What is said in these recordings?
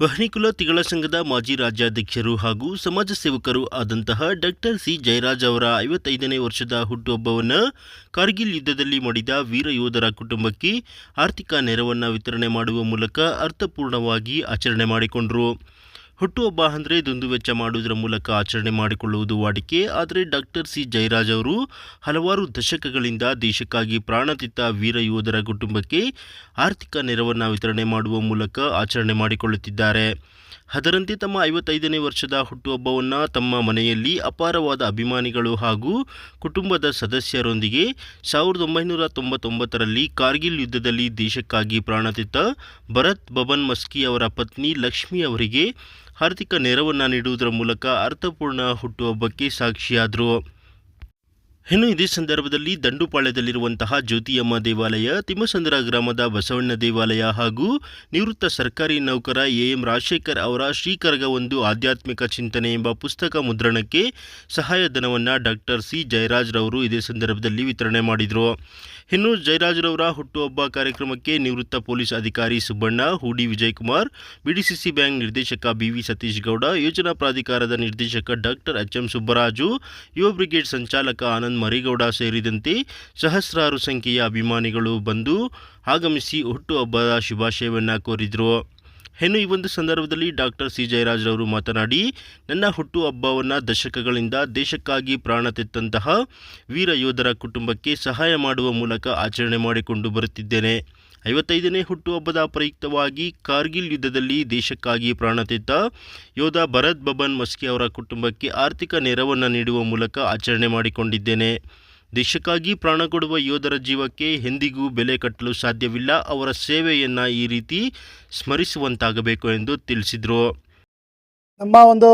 ವಹನಿಕುಲ ತಿಗಳ ಸಂಘದ ಮಾಜಿ ರಾಜ್ಯಾಧ್ಯಕ್ಷರು ಹಾಗೂ ಸಮಾಜ ಸೇವಕರು ಆದಂತಹ ಡಾಕ್ಟರ್ ಸಿ ಜಯರಾಜ್ ಅವರ ಐವತ್ತೈದನೇ ವರ್ಷದ ಹುಟ್ಟುಹಬ್ಬವನ್ನು ಕಾರ್ಗಿಲ್ ಯುದ್ಧದಲ್ಲಿ ಮಾಡಿದ ವೀರ ಯೋಧರ ಕುಟುಂಬಕ್ಕೆ ಆರ್ಥಿಕ ನೆರವನ್ನು ವಿತರಣೆ ಮಾಡುವ ಮೂಲಕ ಅರ್ಥಪೂರ್ಣವಾಗಿ ಆಚರಣೆ ಮಾಡಿಕೊಂಡರು. ಹುಟ್ಟುಹಬ್ಬ ಅಂದರೆ ದುಂದು ವೆಚ್ಚ ಮಾಡುವುದರ ಮೂಲಕ ಆಚರಣೆ ಮಾಡಿಕೊಳ್ಳುವುದು ವಾಡಿಕೆ. ಆದರೆ ಡಾಕ್ಟರ್ ಸಿ ಜಯರಾಜ್ ಅವರು ಹಲವಾರು ದಶಕಗಳಿಂದ ದೇಶಕ್ಕಾಗಿ ಪ್ರಾಣತಿತ್ತ ವೀರ ಯೋಧರ ಕುಟುಂಬಕ್ಕೆ ಆರ್ಥಿಕ ನೆರವನ್ನು ವಿತರಣೆ ಮಾಡುವ ಮೂಲಕ ಆಚರಣೆ ಮಾಡಿಕೊಳ್ಳುತ್ತಿದ್ದಾರೆ. ಅದರಂತೆ ತಮ್ಮ ಐವತ್ತೈದನೇ ವರ್ಷದ ಹುಟ್ಟುಹಬ್ಬವನ್ನು ತಮ್ಮ ಮನೆಯಲ್ಲಿ ಅಪಾರವಾದ ಅಭಿಮಾನಿಗಳು ಹಾಗೂ ಕುಟುಂಬದ ಸದಸ್ಯರೊಂದಿಗೆ ಸಾವಿರದ ಒಂಬೈನೂರ ತೊಂಬತ್ತೊಂಬತ್ತರಲ್ಲಿ ಕಾರ್ಗಿಲ್ ಯುದ್ಧದಲ್ಲಿ ದೇಶಕ್ಕಾಗಿ ಪ್ರಾಣತಿತ್ತ ಭರತ್ ಬಬನ್ ಮಸ್ಕಿ ಅವರ ಪತ್ನಿ ಲಕ್ಷ್ಮಿ ಅವರಿಗೆ ಆರ್ಥಿಕ ನೆರವನ್ನು ನೀಡುವುದರ ಮೂಲಕ ಅರ್ಥಪೂರ್ಣ ಹುಟ್ಟುಹಬ್ಬಕ್ಕೆ ಸಾಕ್ಷಿಯಾದರು. ಇನ್ನು ಇದೇ ಸಂದರ್ಭದಲ್ಲಿ ದಂಡುಪಾಳ್ಯದಲ್ಲಿರುವಂತಹ ಜ್ಯೋತಿಯಮ್ಮ ದೇವಾಲಯ, ತಿಮ್ಮಸಂದ್ರ ಗ್ರಾಮದ ಬಸವಣ್ಣ ದೇವಾಲಯ ಹಾಗೂ ನಿವೃತ್ತ ಸರ್ಕಾರಿ ನೌಕರ ಎ ಎಂ ರಾಜಶೇಖರ್ ಅವರ ಶ್ರೀಕರಗ ಒಂದು ಆಧ್ಯಾತ್ಮಿಕ ಚಿಂತನೆ ಎಂಬ ಪುಸ್ತಕ ಮುದ್ರಣಕ್ಕೆ ಸಹಾಯಧನವನ್ನು ಡಾಕ್ಟರ್ ಸಿ ಜಯರಾಜ್ರವರು ಇದೇ ಸಂದರ್ಭದಲ್ಲಿ ವಿತರಣೆ ಮಾಡಿದರು. ಇನ್ನು ಜಯರಾಜ್ರವರ ಹುಟ್ಟುಹಬ್ಬ ಕಾರ್ಯಕ್ರಮಕ್ಕೆ ನಿವೃತ್ತ ಪೊಲೀಸ್ ಅಧಿಕಾರಿ ಸುಬ್ಬಣ್ಣ, ಹೂಡಿ ವಿಜಯಕುಮಾರ್, ಬಿಡಿಸಿಸಿ ಬ್ಯಾಂಕ್ ನಿರ್ದೇಶಕ ಬಿವಿ ಸತೀಶ್ ಗೌಡ, ಯೋಜನಾ ಪ್ರಾಧಿಕಾರದ ನಿರ್ದೇಶಕ ಡಾಕ್ಟರ್ ಎಚ್ ಎಂ ಸುಬ್ಬರಾಜು, ಯುವ ಬ್ರಿಗೇಡ್ ಸಂಚಾಲಕ ಆನಂದ್ ಮರಿಗೌಡ ಸೇರಿದಂತೆ ಸಹಸ್ರಾರು ಸಂಖ್ಯೆಯ ಅಭಿಮಾನಿಗಳು ಬಂದು ಆಗಮಿಸಿ ಹುಟ್ಟುಹಬ್ಬದ ಶುಭಾಶಯವನ್ನು ಕೋರಿದರು. ಇನ್ನು ಈ ಒಂದು ಸಂದರ್ಭದಲ್ಲಿ ಡಾಕ್ಟರ್ ಸಿ. ಜಯರಾಜ್ರವರು ಮಾತನಾಡಿ, ನನ್ನ ಹುಟ್ಟುಹಬ್ಬವನ್ನು ದಶಕಗಳಿಂದ ದೇಶಕ್ಕಾಗಿ ಪ್ರಾಣ ತೆತ್ತಂತಹ ವೀರ ಯೋಧರ ಕುಟುಂಬಕ್ಕೆ ಸಹಾಯ ಮಾಡುವ ಮೂಲಕ ಆಚರಣೆ ಮಾಡಿಕೊಂಡು ಬರುತ್ತಿದ್ದೇನೆ. ಐವತ್ತೈದನೇ ಹುಟ್ಟುಹಬ್ಬದ ಪ್ರಯುಕ್ತವಾಗಿ ಕಾರ್ಗಿಲ್ ಯುದ್ಧದಲ್ಲಿ ದೇಶಕ್ಕಾಗಿ ಪ್ರಾಣತೆತ್ತ ಯೋಧ ಭರತ್ ಬಬನ್ ಮಸ್ಕಿ ಅವರ ಕುಟುಂಬಕ್ಕೆ ಆರ್ಥಿಕ ನೆರವನ್ನು ನೀಡುವ ಮೂಲಕ ಆಚರಣೆ ಮಾಡಿಕೊಂಡಿದ್ದೇನೆ. ದೇಶಕ್ಕಾಗಿ ಪ್ರಾಣ ಕೊಡುವ ಯೋಧರ ಜೀವಕ್ಕೆ ಎಂದಿಗೂ ಬೆಲೆ ಕಟ್ಟಲು ಸಾಧ್ಯವಿಲ್ಲ. ಅವರ ಸೇವೆಯನ್ನು ಈ ರೀತಿ ಸ್ಮರಿಸುವಂತಾಗಬೇಕು ಎಂದು ತಿಳಿಸಿದರು. ನಮ್ಮ ಒಂದು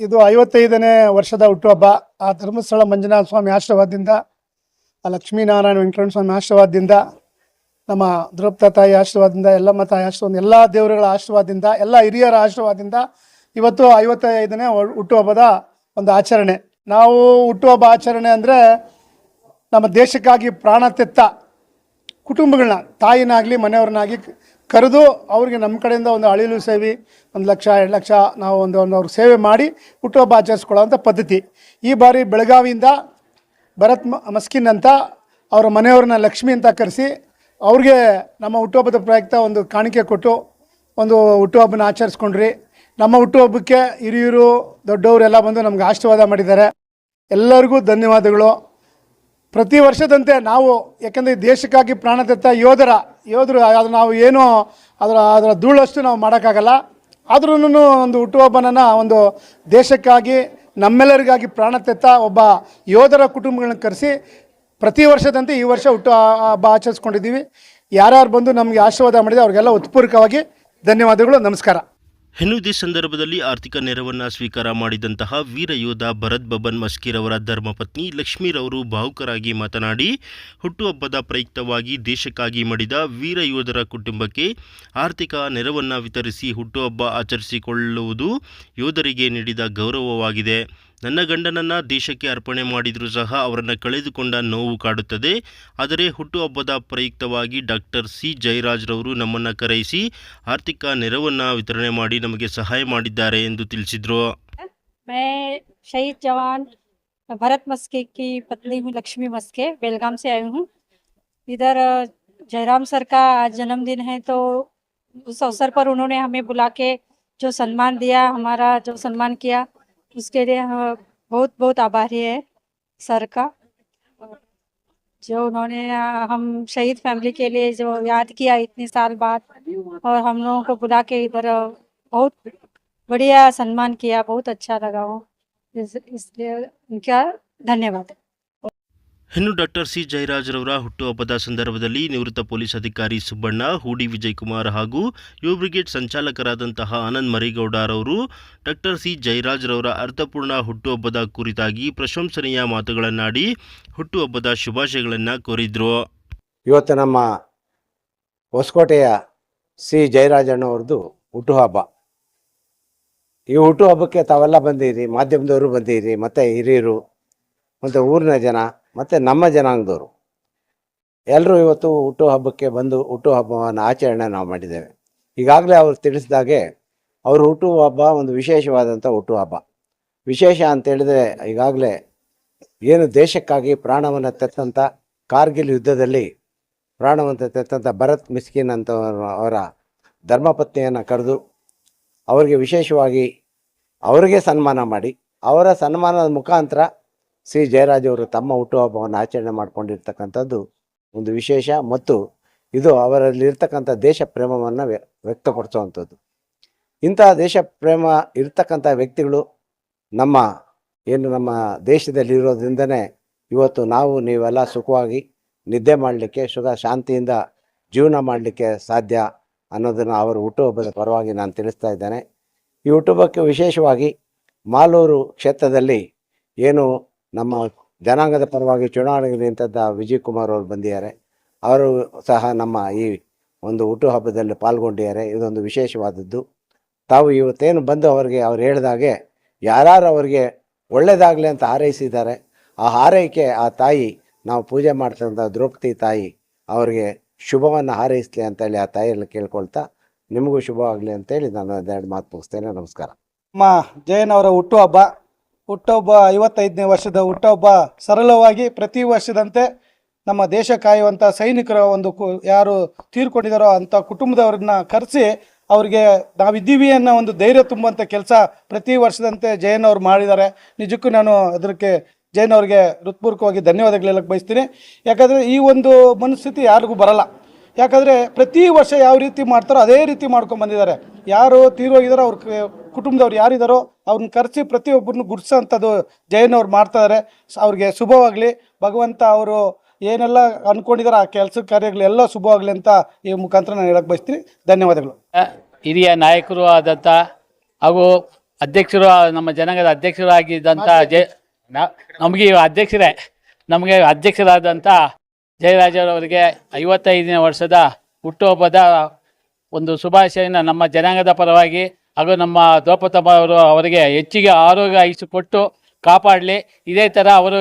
ಇದು ಐವತ್ತೈದನೇ ವರ್ಷದ ಹುಟ್ಟುಹಬ್ಬ. ಆ ಧರ್ಮಸ್ಥಳ ಮಂಜುನಾಥ ಸ್ವಾಮಿ ಆಶೀರ್ವಾದದಿಂದ, ಆ ಲಕ್ಷ್ಮೀನಾರಾಯಣ ವೆಂಕಟರಮಣ ಸ್ವಾಮಿ ಆಶೀರ್ವಾದದಿಂದ ನಮ್ಮ ದ್ರೌಪದ ತಾಯಿ ಆಶೀರ್ವಾದದಿಂದ ಎಲ್ಲಮ್ಮ ತಾಯಿ ಆಶೀರ್ವಾದ, ಎಲ್ಲ ದೇವರುಗಳ ಆಶೀರ್ವಾದದಿಂದ, ಎಲ್ಲ ಹಿರಿಯರ ಆಶೀರ್ವಾದದಿಂದ ಇವತ್ತು ಐವತ್ತೈದನೇ ಹುಟ್ಟುಹಬ್ಬದ ಒಂದು ಆಚರಣೆ. ನಾವು ಹುಟ್ಟುಹಬ್ಬ ಆಚರಣೆ ಅಂದರೆ ನಮ್ಮ ದೇಶಕ್ಕಾಗಿ ಪ್ರಾಣ ತೆತ್ತ ಕುಟುಂಬಗಳನ್ನ, ತಾಯಿನಾಗಲಿ, ಮನೆಯವ್ರನ್ನಾಗಿ ಕರೆದು ಅವ್ರಿಗೆ ನಮ್ಮ ಕಡೆಯಿಂದ ಒಂದು ಅಳಿಲು ಸೇವೆ, ಒಂದು ಲಕ್ಷ, ಎರಡು ಲಕ್ಷ ನಾವು ಒಂದು ಒಂದು ಅವ್ರಿಗೆ ಸೇವೆ ಮಾಡಿ ಹುಟ್ಟುಹಬ್ಬ ಆಚರಿಸ್ಕೊಳ್ಳೋವಂಥ ಪದ್ಧತಿ. ಈ ಬಾರಿ ಬೆಳಗಾವಿಯಿಂದ ಭರತ್ ಮಸ್ಕಿನ್ ಅಂತ ಅವರ ಮನೆಯವ್ರನ್ನ ಲಕ್ಷ್ಮಿ ಅಂತ ಕರೆಸಿ ಅವ್ರಿಗೆ ನಮ್ಮ ಹುಟ್ಟುಹಬ್ಬದ ಪ್ರಯುಕ್ತ ಒಂದು ಕಾಣಿಕೆ ಕೊಟ್ಟು ಒಂದು ಹುಟ್ಟುಹಬ್ಬನ ಆಚರಿಸ್ಕೊಂಡ್ರಿ. ನಮ್ಮ ಹುಟ್ಟುಹಬ್ಬಕ್ಕೆ ಹಿರಿಯರು, ದೊಡ್ಡವರೆಲ್ಲ ಬಂದು ನಮ್ಗೆ ಆಶೀರ್ವಾದ ಮಾಡಿದ್ದಾರೆ. ಎಲ್ಲರಿಗೂ ಧನ್ಯವಾದಗಳು. ಪ್ರತಿ ವರ್ಷದಂತೆ ನಾವು, ಯಾಕೆಂದರೆ ದೇಶಕ್ಕಾಗಿ ಪ್ರಾಣ ತೆತ್ತ ಯೋಧರ, ಯೋಧರು ಅದು ನಾವು ಏನು ಅದರ ಅದರ ಧೂಳಷ್ಟು ನಾವು ಮಾಡೋಕ್ಕಾಗಲ್ಲ. ಆದ್ರೂ ಒಂದು ಹುಟ್ಟುಹಬ್ಬನ ಒಂದು ದೇಶಕ್ಕಾಗಿ, ನಮ್ಮೆಲ್ಲರಿಗಾಗಿ ಪ್ರಾಣ ತೆತ್ತ ಒಬ್ಬ ಯೋಧರ ಕುಟುಂಬಗಳನ್ನ ಕರೆಸಿ ಪ್ರತಿ ವರ್ಷದಂತೆ ಈ ವರ್ಷ ಹುಟ್ಟು ಹಬ್ಬ ಆಚರಿಸ್ಕೊಂಡಿದ್ದೀವಿ. ಯಾರ್ಯಾರು ಬಂದು ನಮಗೆ ಆಶೀರ್ವಾದ ಮಾಡಿದೆ ಅವ್ರಿಗೆಲ್ಲ ಉತ್ಪೂರ್ವಕವಾಗಿ ಧನ್ಯವಾದಗಳು, ನಮಸ್ಕಾರ. ಇದೇ ಸಂದರ್ಭದಲ್ಲಿ ಆರ್ಥಿಕ ನೆರವನ್ನು ಸ್ವೀಕಾರ ಮಾಡಿದಂತಹ ವೀರ ಯೋಧ ಭರತ್ ಬಬನ್ ಮಸ್ಕೀರ್ ಅವರ ಧರ್ಮಪತ್ನಿ ಲಕ್ಷ್ಮೀರವರು ಭಾವುಕರಾಗಿ ಮಾತನಾಡಿ, ಹುಟ್ಟುಹಬ್ಬದ ಪ್ರಯುಕ್ತವಾಗಿ ದೇಶಕ್ಕಾಗಿ ಮಡಿದ ವೀರ ಯೋಧರ ಕುಟುಂಬಕ್ಕೆ ಆರ್ಥಿಕ ನೆರವನ್ನು ವಿತರಿಸಿ ಹುಟ್ಟುಹಬ್ಬ ಆಚರಿಸಿಕೊಳ್ಳುವುದು ಯೋಧರಿಗೆ ನೀಡಿದ ಗೌರವವಾಗಿದೆ. ನನ್ನ ಗಂಡನನ್ನು ದೇಶಕ್ಕೆ ಅರ್ಪಣೆ ಮಾಡಿದರೂ ಸಹ ಅವರನ್ನು ಕಳೆದುಕೊಂಡ ನೋವು ಕಾಡುತ್ತದೆ ಆದರೆ ಹುಟ್ಟುಹಬ್ಬದ ಪ್ರಯುಕ್ತವಾಗಿ ಡಾಕ್ಟರ್ ಸಿ ಜಯರಾಜ್ರವರು ನಮ್ಮನ್ನು ಕರೆಯಿಸಿ ಆರ್ಥಿಕ ನೆರವನ್ನು ವಿತರಣೆ ಮಾಡಿ ನಮಗೆ ಸಹಾಯ ಮಾಡಿದ್ದಾರೆ ಎಂದು ತಿಳಿಸಿದರು मैं शहीद जवान भरत मस्के की पत्नी हूँ लक्ष्मी मस्के बेलगाम से आई हूँ इधर अ, जयराम सर का आज जन्मदिन है तो उस अवसर पर उन्होंने हमें बुला के जो सम्मान दिया हमारा जो सम्मान किया उसके लिए हम बहुत बहुत आभारी है सर का। जो उन्होंने हम शहीद फैमिली के लिए जो याद किया इतने साल बाद और हम लोगों को बुला के इधर बहुत बढ़िया सम्मान किया बहुत अच्छा लगा वो। इस, इसलिए उनका धन्यवाद। ಇನ್ನು ಡಾಕ್ಟರ್ ಸಿ ಜಯರಾಜ್ರವರ ಹುಟ್ಟುಹಬ್ಬದ ಸಂದರ್ಭದಲ್ಲಿ ನಿವೃತ್ತ ಪೊಲೀಸ್ ಅಧಿಕಾರಿ ಸುಬ್ಬಣ್ಣ, ಹೂಡಿ ವಿಜಯಕುಮಾರ್ ಹಾಗೂ ಯು ಬ್ರಿಗೇಡ್ ಸಂಚಾಲಕರಾದಂತಹ ಆನಂದ್ ಮರಿಗೌಡರವರು ಡಾಕ್ಟರ್ ಸಿ ಜಯರಾಜ್ರವರ ಅರ್ಥಪೂರ್ಣ ಹುಟ್ಟುಹಬ್ಬದ ಕುರಿತಾಗಿ ಪ್ರಶಂಸನೀಯ ಮಾತುಗಳನ್ನಾಡಿ ಹುಟ್ಟುಹಬ್ಬದ ಶುಭಾಶಯಗಳನ್ನು ಕೋರಿದ್ರು. ಇವತ್ತು ನಮ್ಮ ಹೊಸಕೋಟೆಯ ಸಿ ಜಯರಾಜಣ್ಣವ್ರದ್ದು ಹುಟ್ಟುಹಬ್ಬ. ಈ ಹುಟ್ಟುಹಬ್ಬಕ್ಕೆ ತಾವೆಲ್ಲ ಬಂದಿರಿ, ಮಾಧ್ಯಮದವರು ಬಂದಿರಿ, ಮತ್ತು ಹಿರಿಯರು, ಮತ್ತು ಊರಿನ ಜನ ಮತ್ತು ನಮ್ಮ ಜನಾಂಗದವರು. ಎಲ್ಲರೂ ಇವತ್ತು ಹುಟ್ಟುಹಬ್ಬಕ್ಕೆ ಬಂದು ಹುಟ್ಟುಹಬ್ಬವನ್ನು ಆಚರಣೆ ನಾವು ಮಾಡಿದ್ದೇವೆ. ಈಗಾಗಲೇ ಅವರು ತಿಳಿಸಿದಾಗೆ ಅವರು ಹುಟ್ಟು ಹಬ್ಬ ಒಂದು ವಿಶೇಷವಾದಂಥ ಹುಟ್ಟುಹಬ್ಬ ವಿಶೇಷ ಅಂತೇಳಿದರೆ ಈಗಾಗಲೇ ಏನು ದೇಶಕ್ಕಾಗಿ ಪ್ರಾಣವನ್ನು ತೆತ್ತಂಥ ಕಾರ್ಗಿಲ್ ಯುದ್ಧದಲ್ಲಿ ಪ್ರಾಣವನ್ನು ತೆತ್ತಂಥ ಭರತ್ ಮಿಸ್ಕಿನ್ ಅಂತ ಅವರ ಧರ್ಮಪತ್ನಿಯನ್ನು ಕರೆದು ಅವರಿಗೆ ವಿಶೇಷವಾಗಿ ಅವರಿಗೆ ಸನ್ಮಾನ ಮಾಡಿ ಅವರ ಸನ್ಮಾನದ ಮುಖಾಂತರ ಸಿ ಜಯರಾಜ್ ಅವರು ತಮ್ಮ ಹುಟ್ಟುಹಬ್ಬವನ್ನು ಆಚರಣೆ ಮಾಡಿಕೊಂಡಿರ್ತಕ್ಕಂಥದ್ದು ಒಂದು ವಿಶೇಷ ಮತ್ತು ಇದು ಅವರಲ್ಲಿರ್ತಕ್ಕಂಥ ದೇಶ ಪ್ರೇಮವನ್ನು ವ್ಯ, ವ್ಯಕ್ತಪಡಿಸುವಂಥದ್ದು. ಇಂತಹ ದೇಶ ಪ್ರೇಮ ಇರ್ತಕ್ಕಂಥ ವ್ಯಕ್ತಿಗಳು ನಮ್ಮ, ಏನು ನಮ್ಮ ದೇಶದಲ್ಲಿ ಇರೋದ್ರಿಂದನೇ ಇವತ್ತು ನಾವು ನೀವೆಲ್ಲ ಸುಖವಾಗಿ ನಿದ್ದೆ ಮಾಡಲಿಕ್ಕೆ ಸುಖ ಶಾಂತಿಯಿಂದ ಜೀವನ ಮಾಡಲಿಕ್ಕೆ ಸಾಧ್ಯ ಅನ್ನೋದನ್ನು ಅವರು ಹುಟ್ಟುಹಬ್ಬದ ಪರವಾಗಿ ನಾನು ತಿಳಿಸ್ತಾ ಇದ್ದೇನೆ. ಈ ಹುಟ್ಟುಹಬ್ಬಕ್ಕೆ ವಿಶೇಷವಾಗಿ ಮಾಲೂರು ಕ್ಷೇತ್ರದಲ್ಲಿ ಏನು ನಮ್ಮ ಜನಾಂಗದ ಪರವಾಗಿ ಚುನಾವಣೆಗೆ ನಿಂತದ್ದ ವಿಜಯ್ ಕುಮಾರ್ ಅವರು ಬಂದಿದ್ದಾರೆ. ಅವರು ಸಹ ನಮ್ಮ ಈ ಒಂದು ಹುಟ್ಟುಹಬ್ಬದಲ್ಲಿ ಪಾಲ್ಗೊಂಡಿದ್ದಾರೆ. ಇದೊಂದು ವಿಶೇಷವಾದದ್ದು. ತಾವು ಇವತ್ತೇನು ಬಂದು ಅವರಿಗೆ ಅವ್ರು ಹೇಳಿದಾಗೆ ಯಾರು ಅವರಿಗೆ ಒಳ್ಳೆಯದಾಗಲಿ ಅಂತ ಹಾರೈಸಿದ್ದಾರೆ. ಆ ಹಾರೈಕೆ ಆ ತಾಯಿ, ನಾವು ಪೂಜೆ ಮಾಡ್ತಕ್ಕಂಥ ದ್ರೌಪದಿ ತಾಯಿ ಅವರಿಗೆ ಶುಭವನ್ನು ಹಾರೈಸಲಿ ಅಂತೇಳಿ ಆ ತಾಯಿಯಲ್ಲಿ ಕೇಳ್ಕೊಳ್ತಾ ನಿಮಗೂ ಶುಭವಾಗಲಿ ಅಂತೇಳಿ ನಾನು ಅದೆರಡು ಮಾತು ಮುಗಿಸ್ತೇನೆ. ನಮಸ್ಕಾರ. ನಮ್ಮ ಜಯನ್ ಅವರ ಹುಟ್ಟುಹಬ್ಬ ಹುಟ್ಟುಹಬ್ಬ ಐವತ್ತೈದನೇ ವರ್ಷದ ಹುಟ್ಟೊಬ್ಬ ಸರಳವಾಗಿ ಪ್ರತಿ ವರ್ಷದಂತೆ ನಮ್ಮ ದೇಶ ಕಾಯುವಂಥ ಸೈನಿಕರ ಒಂದು ಕು, ಯಾರು ತೀರ್ಕೊಂಡಿದ್ದಾರೋ ಅಂಥ ಕುಟುಂಬದವ್ರನ್ನ ಕರೆಸಿ ಅವರಿಗೆ ನಾವಿದ್ದೀವಿ ಅನ್ನೋ ಒಂದು ಧೈರ್ಯ ತುಂಬುವಂಥ ಕೆಲಸ ಪ್ರತಿ ವರ್ಷದಂತೆ ಜಯನ್ ಅವರು ಮಾಡಿದ್ದಾರೆ. ನಿಜಕ್ಕೂ ನಾನು ಅದಕ್ಕೆ ಜೈನ್ ಅವರಿಗೆ ಹೃತ್ಪೂರ್ವಕವಾಗಿ ಧನ್ಯವಾದಗಳು ಹೇಳಕ್ಕೆ ಬಯಸ್ತೀನಿ. ಯಾಕಂದರೆ ಈ ಒಂದು ಮನಸ್ಥಿತಿ ಯಾರಿಗೂ ಬರಲ್ಲ. ಯಾಕಂದರೆ ಪ್ರತಿ ವರ್ಷ ಯಾವ ರೀತಿ ಮಾಡ್ತಾರೋ ಅದೇ ರೀತಿ ಮಾಡ್ಕೊಂಡು ಬಂದಿದ್ದಾರೆ. ಯಾರು ತೀರೋಗಿದಾರೋ ಅವ್ರ ಕುಟುಂಬದವ್ರು ಯಾರಿದ್ದಾರೋ ಅವ್ರನ್ನ ಕರೆಸಿ ಪ್ರತಿಯೊಬ್ಬರನ್ನು ಗುಡ್ಸೋಂಥದ್ದು ಜೈನ್ ಅವ್ರು ಮಾಡ್ತಾಯಿದ್ದಾರೆ ಅವ್ರಿಗೆ ಶುಭವಾಗಲಿ. ಭಗವಂತ ಅವರು ಏನೆಲ್ಲ ಅಂದ್ಕೊಂಡಿದ್ದಾರೆ ಆ ಕೆಲಸ ಕಾರ್ಯಗಳೆಲ್ಲ ಶುಭವಾಗಲಿ ಅಂತ ಈ ಮುಖಾಂತರ ನಾನು ಹೇಳಕ್ಕೆ ಬಯಸ್ತೀನಿ. ಧನ್ಯವಾದಗಳು. ಹಿರಿಯ ನಾಯಕರು ಆದಂಥ ಹಾಗೂ ಅಧ್ಯಕ್ಷರು ನಮ್ಮ ಜನಾಂಗದ ಅಧ್ಯಕ್ಷರು ಆಗಿದ್ದಂಥ ಜಯ ನಮಗೆ ಅಧ್ಯಕ್ಷರೇ. ನಮಗೆ ಅಧ್ಯಕ್ಷರಾದಂಥ ಜಯರಾಜರವರಿಗೆ ಐವತ್ತೈದನೇ ವರ್ಷದ ಹುಟ್ಟುಹಬ್ಬದ ಒಂದು ಶುಭಾಶಯನ ನಮ್ಮ ಜನಾಂಗದ ಪರವಾಗಿ ಹಾಗೂ ನಮ್ಮ ದ್ರೌಪದಮ್ಮ ಅವರು ಅವರಿಗೆ ಹೆಚ್ಚಿಗೆ ಆರೋಗ್ಯ ಆಯುಷು ಕಾಪಾಡಲಿ. ಇದೇ ಥರ ಅವರು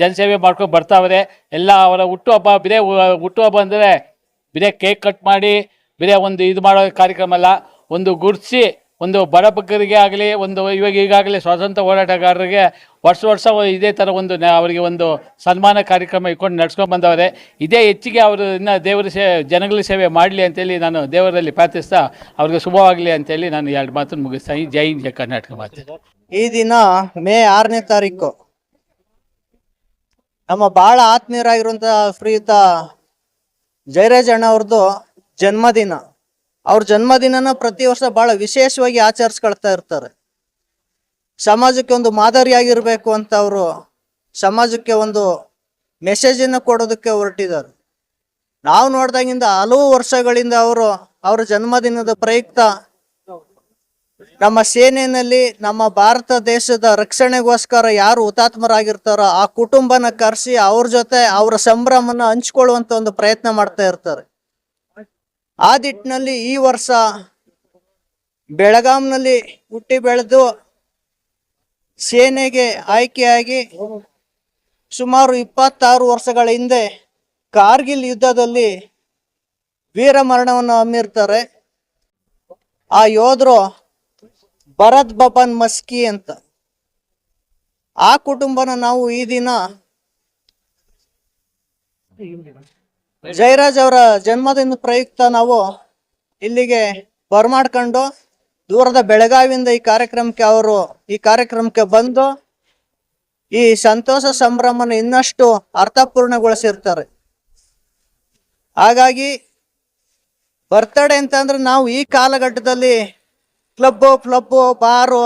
ಜನಸೇವೆ ಮಾಡ್ಕೊಂಡು ಬರ್ತಾವ್ರೆ. ಎಲ್ಲ ಅವರ ಹುಟ್ಟುಹಬ್ಬ, ಬಿರೇ ಹುಟ್ಟುಹಬ್ಬ ಅಂದರೆ ಬಿರೇ ಕೇಕ್ ಕಟ್ ಮಾಡಿ, ಬೇರೆ ಒಂದು ಇದು ಮಾಡೋ ಕಾರ್ಯಕ್ರಮ ಅಲ್ಲ, ಒಂದು ಗುರ್ಸಿ ಒಂದು ಬಡ ಬಗ್ಗರಿಗೆ ಆಗಲಿ, ಒಂದು ಇವಾಗ ಈಗಾಗಲೇ ಸ್ವಾತಂತ್ರ್ಯ ಹೋರಾಟಗಾರರಿಗೆ ವರ್ಷ ವರ್ಷ ಇದೇ ಥರ ಒಂದು ಅವರಿಗೆ ಒಂದು ಸನ್ಮಾನ ಕಾರ್ಯಕ್ರಮ ಇಟ್ಕೊಂಡು ನಡ್ಸ್ಕೊಂಡು ಬಂದವರೆ. ಇದೇ ಹೆಚ್ಚಿಗೆ ಅವರು ಇನ್ನು ದೇವರ ಸೇ ಜನಗಳ ಸೇವೆ ಮಾಡಲಿ ಅಂತೇಳಿ ನಾನು ದೇವರಲ್ಲಿ ಪ್ರಾರ್ಥಿಸ್ತಾ ಅವ್ರಿಗೆ ಶುಭವಾಗಲಿ ಅಂತೇಳಿ ನಾನು ಎರಡು ಮಾತನ್ನು ಮುಗಿಸ್ತಾ ಈ ಜೈ ಜಯ ಕರ್ನಾಟಕ ಮಾತು. ಈ ದಿನ ಮೇ ಆರನೇ ತಾರೀಕು ನಮ್ಮ ಬಹಳ ಆತ್ಮೀಯರಾಗಿರುವಂತಹ ಶ್ರೀಯುತ ಜಯರಾಜ್ ಅಣ್ಣ ಅವ್ರದ್ದು ಜನ್ಮದಿನ. ಅವ್ರ ಜನ್ಮದಿನನ ಪ್ರತಿ ವರ್ಷ ಬಹಳ ವಿಶೇಷವಾಗಿ ಆಚರಿಸ್ಕೊಳ್ತಾ ಇರ್ತಾರೆ. ಸಮಾಜಕ್ಕೆ ಒಂದು ಮಾದರಿಯಾಗಿರ್ಬೇಕು ಅಂತ ಅವರು ಸಮಾಜಕ್ಕೆ ಒಂದು ಮೆಸೇಜನ್ನು ಕೊಡೋದಕ್ಕೆ ಹೊರಟಿದ್ದಾರೆ. ನಾವು ನೋಡ್ದಾಗಿಂದ ಹಲವು ವರ್ಷಗಳಿಂದ ಅವರು ಅವರ ಜನ್ಮದಿನದ ಪ್ರಯುಕ್ತ ನಮ್ಮ ಸೇನೆಯಲ್ಲಿ ನಮ್ಮ ಭಾರತ ದೇಶದ ರಕ್ಷಣೆಗೋಸ್ಕರ ಯಾರು ಹುತಾತ್ಮರಾಗಿರ್ತಾರೋ ಆ ಕುಟುಂಬನ ಕರೆಸಿ ಅವ್ರ ಜೊತೆ ಅವರ ಸಂಭ್ರಮನ ಹಂಚ್ಕೊಳ್ಳುವಂತ ಒಂದು ಪ್ರಯತ್ನ ಮಾಡ್ತಾ ಇರ್ತಾರೆ. ಆ ದಿಟ್ಟಿನಲ್ಲಿ ಈ ವರ್ಷ ಬೆಳಗಾಂನಲ್ಲಿ ಹುಟ್ಟಿ ಬೆಳೆದು ಸೇನೆಗೆ ಆಯ್ಕೆಯಾಗಿ ಸುಮಾರು ಇಪ್ಪತ್ತಾರು ವರ್ಷಗಳ ಹಿಂದೆ ಕಾರ್ಗಿಲ್ ಯುದ್ಧದಲ್ಲಿ ವೀರಮರಣವನ್ನು ಹಮ್ಮಿರ್ತಾರೆ ಆ ಯೋಧರು ಭರತ್ ಬಬನ್ ಮಸ್ಕಿ ಅಂತ. ಆ ಕುಟುಂಬನ ನಾವು ಈ ದಿನ ಜಯರಾಜ್ ಅವರ ಜನ್ಮದಿನ ಪ್ರಯುಕ್ತ ನಾವು ಇಲ್ಲಿಗೆ ಬರ್ಮಾಡ್ಕೊಂಡು ದೂರದ ಬೆಳಗಾವಿಯಿಂದ ಈ ಕಾರ್ಯಕ್ರಮಕ್ಕೆ ಅವರು ಈ ಕಾರ್ಯಕ್ರಮಕ್ಕೆ ಬಂದು ಈ ಸಂತೋಷ ಸಂಭ್ರಮನ ಇನ್ನಷ್ಟು ಅರ್ಥಪೂರ್ಣಗೊಳಿಸಿರ್ತಾರೆ. ಹಾಗಾಗಿ ಬರ್ತಡೇ ಅಂತಂದ್ರೆ ನಾವು ಈ ಕಾಲಘಟ್ಟದಲ್ಲಿ ಕ್ಲಬ್ಬು, ಫ್ಲಬ್ಬು, ಬಾರು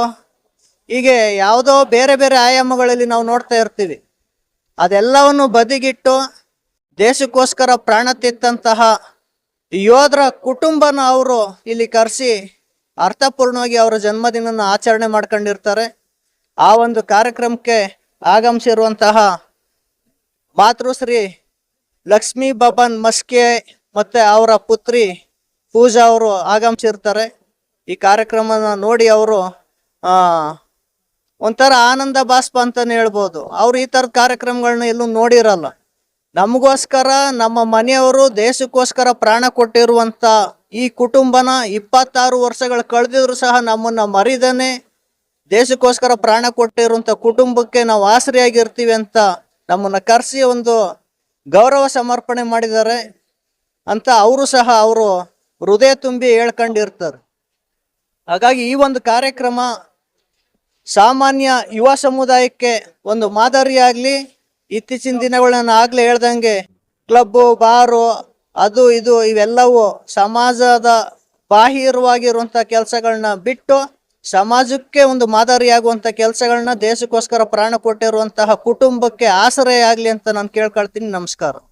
ಹೀಗೆ ಯಾವುದೋ ಬೇರೆ ಬೇರೆ ಆಯಾಮಗಳಲ್ಲಿ ನಾವು ನೋಡ್ತಾ ಇರ್ತೀವಿ. ಅದೆಲ್ಲವನ್ನು ಬದಿಗಿಟ್ಟು ದೇಶಕ್ಕೋಸ್ಕರ ಪ್ರಾಣ ತೆತ್ತಂತಹ ಯೋಧರ ಕುಟುಂಬನ ಅವರು ಇಲ್ಲಿ ಕರೆಸಿ ಅರ್ಥಪೂರ್ಣವಾಗಿ ಅವರ ಜನ್ಮದಿನ ಆಚರಣೆ ಮಾಡ್ಕೊಂಡಿರ್ತಾರೆ. ಆ ಒಂದು ಕಾರ್ಯಕ್ರಮಕ್ಕೆ ಆಗಮಿಸಿರುವಂತಹ ಮಾತೃಶ್ರೀ ಲಕ್ಷ್ಮೀ ಬಬನ್ ಮಸ್ಕೆ ಮತ್ತೆ ಅವರ ಪುತ್ರಿ ಪೂಜಾ ಅವರು ಆಗಮಿಸಿರ್ತಾರೆ. ಈ ಕಾರ್ಯಕ್ರಮನ ನೋಡಿ ಅವರು ಒಂಥರ ಆನಂದ ಬಾಷ್ಪ ಅಂತಲೇ ಹೇಳ್ಬೋದು. ಅವ್ರು ಈ ಥರದ ಕಾರ್ಯಕ್ರಮಗಳನ್ನ ಎಲ್ಲೂ ನೋಡಿರಲ್ಲ. ನಮಗೋಸ್ಕರ, ನಮ್ಮ ಮನೆಯವರು ದೇಶಕ್ಕೋಸ್ಕರ ಪ್ರಾಣ ಕೊಟ್ಟಿರುವಂಥ ಈ ಕುಟುಂಬನ ಇಪ್ಪತ್ತಾರು ವರ್ಷಗಳು ಕಳೆದಿದ್ರು ಸಹ ನಮ್ಮನ್ನು ಮರಿದನೆ, ದೇಶಕ್ಕೋಸ್ಕರ ಪ್ರಾಣ ಕೊಟ್ಟಿರುವಂಥ ಕುಟುಂಬಕ್ಕೆ ನಾವು ಆಸರೆಯಾಗಿರ್ತೀವಿ ಅಂತ ನಮ್ಮನ್ನು ಕರೆಸಿ ಒಂದು ಗೌರವ ಸಮರ್ಪಣೆ ಮಾಡಿದ್ದಾರೆ ಅಂತ ಅವರು ಸಹ ಅವರು ಹೃದಯ ತುಂಬಿ ಹೇಳ್ಕೊಂಡಿರ್ತಾರೆ. ಹಾಗಾಗಿ ಈ ಒಂದು ಕಾರ್ಯಕ್ರಮ ಸಾಮಾನ್ಯ ಯುವ ಸಮುದಾಯಕ್ಕೆ ಒಂದು ಮಾದರಿಯಾಗ್ಲಿ ಇತ್ತೀಚಿನ ದಿನಗಳನ್ನ ಆಗ್ಲೇ ಹೇಳ್ದಂಗೆ ಕ್ಲಬ್ಬು, ಬಾರು, ಅದು ಇದು ಇವೆಲ್ಲವೂ ಸಮಾಜದ ಬಾಹಿರವಾಗಿರುವಂಥ ಕೆಲಸಗಳನ್ನ ಬಿಟ್ಟು ಸಮಾಜಕ್ಕೆ ಒಂದು ಮಾದರಿಯಾಗುವಂಥ ಕೆಲಸಗಳನ್ನ ದೇಶಕ್ಕೋಸ್ಕರ ಪ್ರಾಣ ಕೊಟ್ಟಿರುವಂತಹ ಕುಟುಂಬಕ್ಕೆ ಆಸರೆ ಆಗಲಿ ಅಂತ ನಾನು ಕೇಳ್ಕೊಳ್ತೀನಿ. ನಮಸ್ಕಾರ.